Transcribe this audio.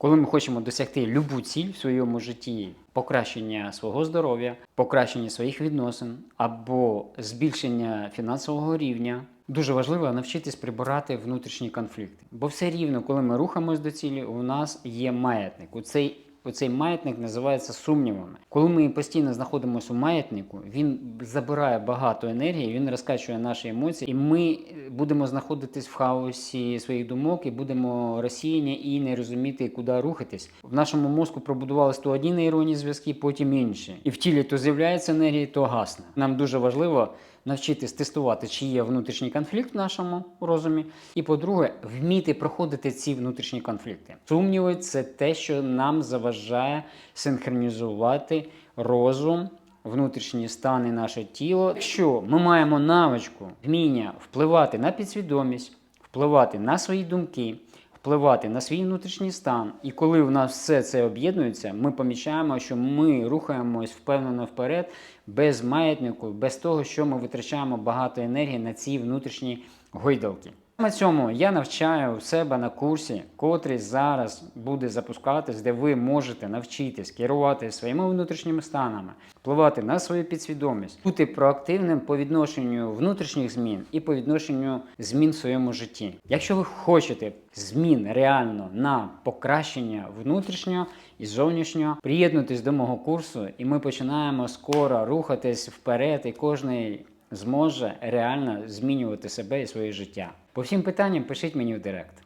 Коли ми хочемо досягти любу ціль в своєму житті, покращення свого здоров'я, покращення своїх відносин або збільшення фінансового рівня, дуже важливо навчитись прибирати внутрішні конфлікти. Бо все рівно, коли ми рухаємось до цілі, у нас є маятник. У цей Оцей маятник називається сумнівами. Коли ми постійно знаходимося у маятнику, він забирає багато енергії, він розкачує наші емоції, і ми е, будемо знаходитись в хаосі своїх думок і будемо розсіяні і не розуміти, куди рухатись. В нашому мозку пробудувались то одні нейронні зв'язки, потім інші. І в тілі то з'являється енергія, то гасне. Нам дуже важливо навчитись тестувати, чи є внутрішній конфлікт в нашому розумі. І по-друге, вміти проходити ці внутрішні конфлікти. Сумніви це те, що нам заважає синхронізувати розум. Внутрішні стани наше тіло. Якщо ми маємо навичку вміння впливати на підсвідомість, впливати на свої думки, впливати на свій внутрішній стан, і коли в нас все це об'єднується, ми помічаємо, що ми рухаємось впевнено вперед, без маятнику, без того, що ми витрачаємо багато енергії на ці внутрішні гойдалки. Саме цьому я навчаю у себе на курсі, котрий зараз буде запускатись, де ви можете навчитись керувати своїми внутрішніми станами, впливати на свою підсвідомість, бути проактивним по відношенню внутрішніх змін і по відношенню змін в своєму житті. Якщо ви хочете змін реально на покращення внутрішнього і зовнішнього, приєднуйтесь до мого курсу, і ми починаємо скоро рухатись вперед, і кожний зможе реально змінювати себе і своє життя. По всім питанням пишіть мені в директ.